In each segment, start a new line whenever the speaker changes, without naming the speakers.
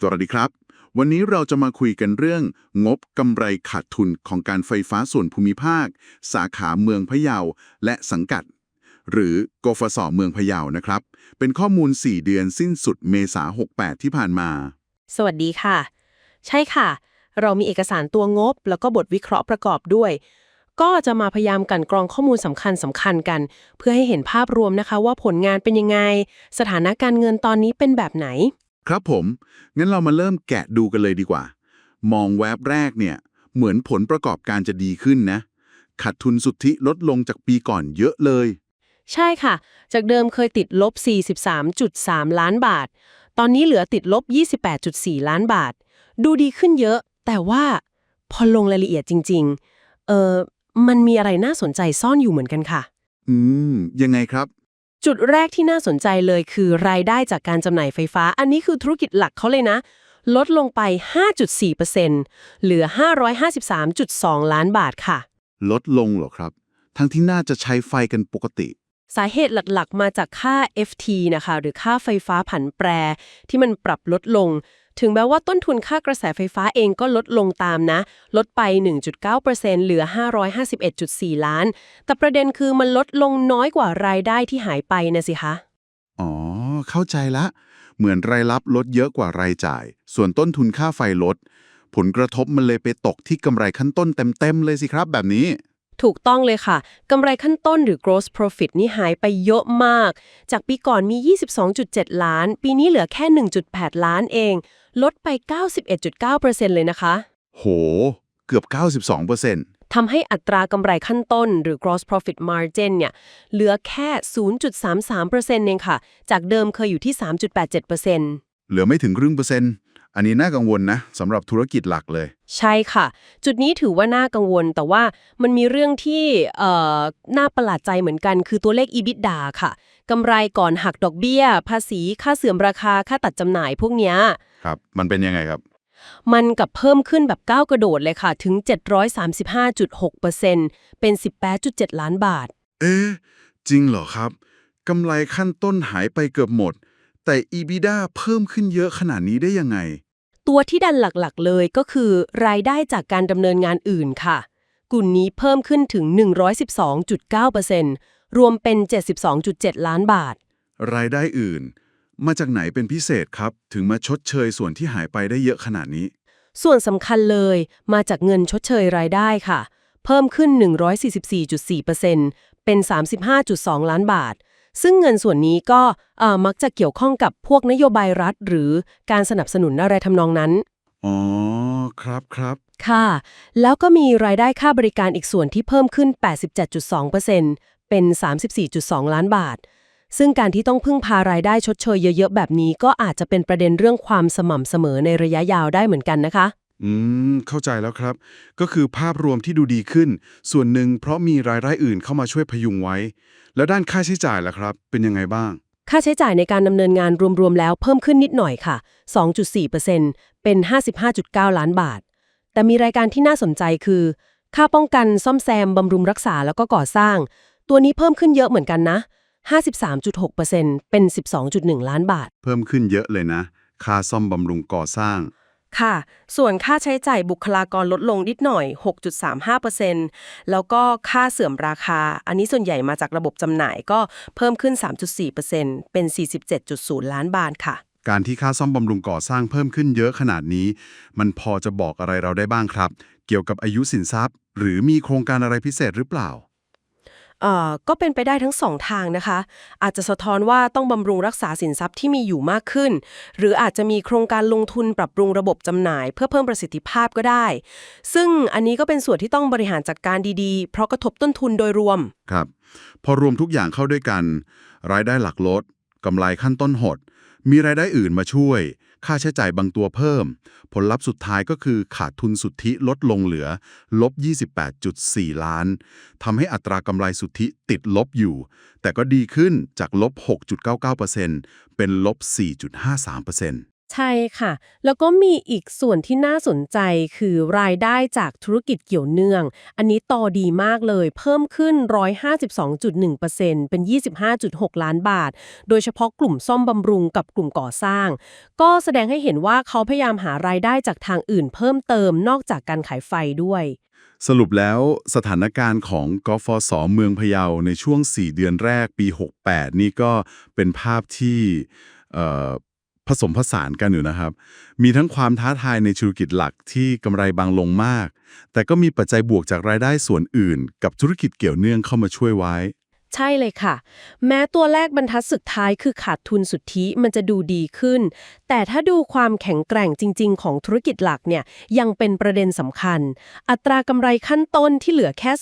สวัสดีครับ วันนี้เราจะมาคุยกันเรื่อง งบกำไรขาดทุนของการไฟฟ้าส่วนภูมิภาค สาขาเมืองพะเยา และสังกัด หรือกฟสเมืองพะเยานะครับ เป็นข้อมูล 4 เดือนสิ้นสุดเมษา68 ที่ผ่านมา
สวัสดีค่ะ ใช่ค่ะ เรามีเอกสารตัวงบ แล้วก็บทวิเคราะห์ประกอบด้วย ก็จะมาพยายามกันกรองข้อมูลสำคัญสำคัญกัน เพื่อให้เห็นภาพรวมนะคะ ว่าผลงานเป็นยังไง สถานะการเงินตอนนี้เป็นแบบไหน
ครับผม งั้นเรามาเริ่มแกะดูกันเลยดีกว่า มองแวบแรกเนี่ย เหมือนผลประกอบการจะดีขึ้นนะ ขาดทุนสุทธิลดลงจากปีก่อนเยอะเลย
ใช่ค่ะ จากเดิมเคยติดลบ 43.3 ล้านบาท ตอนนี้เหลือติดลบ 28.4 ล้านบาท ดูดีขึ้นเยอะ แต่ว่าพอลงรายละเอียดจริง ๆ เออมันมีอะไรน่าสนใจซ่อนอยู่เหมือนกันค่ะ
อืม ยังไงครับ
จุดแรกที่น่าสนใจเลยคือรายได้จากการจำหน่ายไฟฟ้า อันนี้คือธุรกิจหลักเขาเลยนะ ลดลงไป 5.4%เหลือ 553.2 ล้านบาทค่ะ
ลดลงเหรอครับ ทั้งที่น่าจะใช้ไฟกันปกติ
สาเหตุหลักๆ มาจากค่า FT นะคะ หรือค่าไฟฟ้าผันแปรที่มันปรับลดลง ถึงแม้ว่าต้นทุนค่ากระแสไฟฟ้าเองก็ลดลงตามนะ ลดไป 1.9%เหลือ 551.4 ล้าน แต่ประเด็นคือมันลดลงน้อยกว่ารายได้ที่หายไปนะสิคะ
อ๋อ เข้าใจละ เหมือนรายรับลดเยอะกว่ารายจ่าย ส่วนต้นทุนค่าไฟลด ผลกระทบมันเลยไปตกที่กำไรขั้นต้นเต็มๆเลยสิครับแบบนี้
ถูกต้องเลยค่ะกำไรขั้นต้นหรือ gross profit นี่หายไปเยอะมาก จากปีก่อนมี 22.7 ล้าน ปีนี้เหลือแค่ 1.8 ล้านเอง ลดไป 91.9%เลยนะคะ
โห เกือบ 92%
ทำให้อัตรากำไรขั้นต้นหรือ gross profit margin เนี่ยเหลือแค่ 0.33%เองค่ะ จากเดิมเคยอยู่ที่ 3.87%
เหลือไม่ถึงครึ่งเปอร์เซ็นต์ อันนี้น่ากังวลนะสำหรับธุรกิจหลักเลย
ใช่ค่ะ จุดนี้ถือว่าน่ากังวล แต่ว่ามันมีเรื่องที่เอ่อน่าประหลาดใจเหมือนกัน คือตัวเลข EBITDA ค่ะกำไรก่อนหักดอกเบี้ย ภาษีค่าเสื่อมราคาค่าตัดจำหน่ายพวกเนี้ย
ครับมันเป็นยังไงครับ
มันกับเพิ่มขึ้นแบบก้าวกระโดดเลยค่ะ ถึง 735.6%เป็น 18.7 ล้านบาท
เอ๊ะจริงเหรอครับกำไรขั้นต้นหายไปเกือบหมดแต่ EBITDA เพิ่มขึ้นเยอะขนาดนี้ได้ยังไง
ตัวที่ดันหลักๆ เลยก็คือ รายได้จากการดำเนินงานอื่นค่ะกลุ่มนี้เพิ่มขึ้นถึง 112.9%รวมเป็น 72.7 ล้านบาท
รายได้อื่น มาจากไหนเป็นพิเศษครับ ถึงมาชดเชยส่วนที่หายไปได้เยอะขนาดนี้
ส่วนสำคัญเลยมาจากเงินชดเชยรายได้ค่ะ เพิ่มขึ้น 144.4%เป็น 35.2 ล้านบาท ซึ่งเงินส่วนนี้ก็เอ่อมักจะเกี่ยวข้องกับพวกนโยบายรัฐ หรือการสนับสนุนอะไรทำนองนั้น
อ๋อ ครับครับ
ค่ะ แล้วก็มีรายได้ค่าบริการอีกส่วนที่เพิ่มขึ้น 87.2%เป็น 34.2 ล้านบาท ซึ่งการที่ต้องพึ่งพารายได้ชดเชยเยอะๆแบบนี้ ก็อาจจะเป็นประเด็นเรื่องความสม่ำเสมอในระยะยาวได้เหมือนกันนะคะ
อืม เข้าใจแล้วครับ ก็คือภาพรวมที่ดูดีขึ้น ส่วนหนึ่งเพราะมีรายได้อื่นเข้ามาช่วยพยุงไว้ แล้วด้านค่าใช้จ่ายล่ะครับ เป็นยังไงบ้าง
ค่าใช้จ่ายในการดำเนินงานรวมๆแล้วเพิ่มขึ้นนิดหน่อยค่ะ 2.4%เป็น 55.9 ล้านบาท แต่มีรายการที่น่าสนใจคือ ค่าป้องกันซ่อมแซมบำรุงรักษาแล้วก็ก่อสร้าง ตัวนี้เพิ่มขึ้นเยอะเหมือนกันนะ 53.6%เป็น 12.1 ล้านบาท
เพิ่มขึ้นเยอะเลยนะ ค่าซ่อมบำรุงก่อสร้าง
ค่ะ ส่วนค่าใช้จ่ายบุคลากรลดลงนิดหน่อย 6.35%แล้วก็ค่าเสื่อมราคา อันนี้ส่วนใหญ่มาจากระบบจำหน่ายก็เพิ่มขึ้น 3.4%เป็น 47.0 ล้านบาทค่ะ
การที่ค่าซ่อมบำรุงก่อสร้างเพิ่มขึ้นเยอะขนาดนี้ มันพอจะบอกอะไรเราได้บ้างครับ เกี่ยวกับอายุสินทรัพย์ หรือมีโครงการอะไรพิเศษหรือเปล่า
ก็เป็นไปได้ทั้งสองทางนะคะ อาจจะสะท้อนว่าต้องบำรุงรักษาสินทรัพย์ที่มีอยู่มากขึ้น หรืออาจจะมีโครงการลงทุนปรับปรุงระบบจำหน่าย เพื่อเพิ่มประสิทธิภาพก็ได้ ซึ่งอันนี้ก็เป็นส่วนที่ต้องบริหารจัดการดีๆ เพราะกระทบต้นทุนโดยรวม
ครับ พอรวมทุกอย่างเข้าด้วยกัน รายได้หลักลดกำไรขั้นต้นหด มีรายได้อื่นมาช่วย ค่าใช้จ่ายบางตัวเพิ่ม ผลลัพธ์สุดท้ายก็คือขาดทุนสุทธิลดลงเหลือลบ 28.4 ล้านทำให้อัตรากำไรสุทธิติดลบอยู่ แต่ก็ดีขึ้นจากลบ 6.99%เป็นลบ 4.53%
ใช่ค่ะ แล้วก็มีอีกส่วนที่น่าสนใจคือรายได้จากธุรกิจเกี่ยวเนื่อง อันนี้ต่อดีมากเลย เพิ่มขึ้น 152.1%เป็น 25.6 ล้านบาท โดยเฉพาะกลุ่มซ่อมบำรุงกับกลุ่มก่อสร้าง ก็แสดงให้เห็นว่าเขาพยายามหารายได้จากทางอื่นเพิ่มเติมนอกจากการขายไฟด้วย
สรุปแล้วสถานการณ์ของกฟสเมืองพะเยาในช่วง 4 เดือนแรกปี 68 นี่ก็เป็นภาพที่เอ่อ ผสมผสานกันอยู่นะครับ มีทั้งความท้าทายในธุรกิจหลักที่กำไรบางลงมาก แต่ก็มีปัจจัยบวกจากรายได้ส่วนอื่น กับธุรกิจเกี่ยวเนื่องเข้ามาช่วยไว้
ใช่เลยค่ะ แม้ตัวแรกบรรทัดสุดท้ายคือขาดทุนสุทธิมันจะดูดีขึ้น แต่ถ้าดูความแข็งแกร่งจริง ๆ ของธุรกิจหลักเนี่ยยังเป็นประเด็นสำคัญ อัตรากำไรขั้นต้นที่เหลือแค่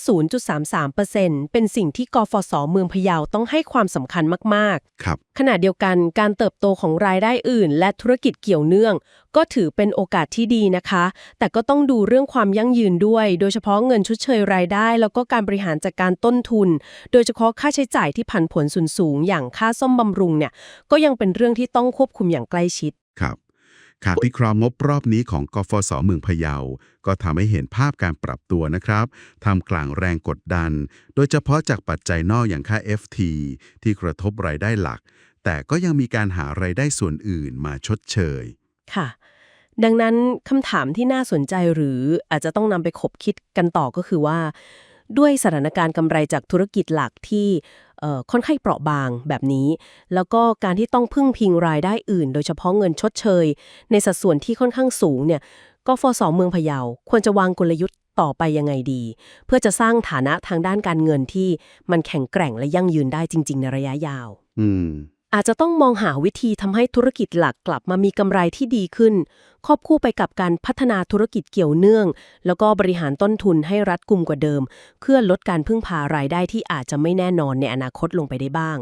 0.33%เป็นสิ่งที่กฟสเมืองพะเยาต้องให้ความสำคัญมากๆ
ครับ
ขณะเดียวกันการเติบโตของรายได้อื่น และธุรกิจเกี่ยวเนื่อง ก็ถือเป็นโอกาสที่ดีนะคะ แต่ก็ต้องดูเรื่องความยั่งยืนด้วย โดยเฉพาะเงินชดเชยรายได้ แล้วก็การบริหารจัดการต้นทุน โดยเฉพาะค่าใช้จ่ายที่ผันผวนสูงสูงอย่างค่าซ่อมบำรุงเนี่ยก็ยังเป็นเรื่องที่ต้องควบคุมอย่างใกล้ชิด
ครับการวิเคราะห์งบรอบนี้ของกฟสเมืองพะเยา ก็ทำให้เห็นภาพการปรับตัวนะครับทำกลางแรงกดดัน โดยเฉพาะจากปัจจัยนอกอย่างค่า FT ที่กระทบรายได้หลัก แต่ก็ยังมีการหารายได้ส่วนอื่นมาชดเชย
ค่ะ ดังนั้นคำถามที่น่าสนใจหรืออาจจะต้องนำไปคบคิดกันต่อก็คือว่า ด้วยสถานการณ์กำไรจากธุรกิจหลักที่ค่อนข้างเปราะบางแบบนี้ แล้วก็การที่ต้องพึ่งพิงรายได้อื่น โดยเฉพาะเงินชดเชย ในสัดส่วนที่ค่อนข้างสูงเนี่ยกฟสเมืองพะเยาควรจะวางกลยุทธ์ต่อไปยังไงดี เพื่อจะสร้างฐานะทางด้านการเงินที่มันแข็งแกร่งและยั่งยืนได้จริง ๆ ในระยะยาว
อืม
อาจจะต้องมองหาวิธีทำให้ธุรกิจหลักกลับมามีกำไรที่ดีขึ้น ครอบคู่ไปกับการพัฒนาธุรกิจเกี่ยวเนื่อง แล้วก็บริหารต้นทุนให้รัดกุมกว่าเดิม เพื่อลดการพึ่งพารายได้ที่อาจจะไม่แน่นอนในอนาคตลงไปได้บ้าง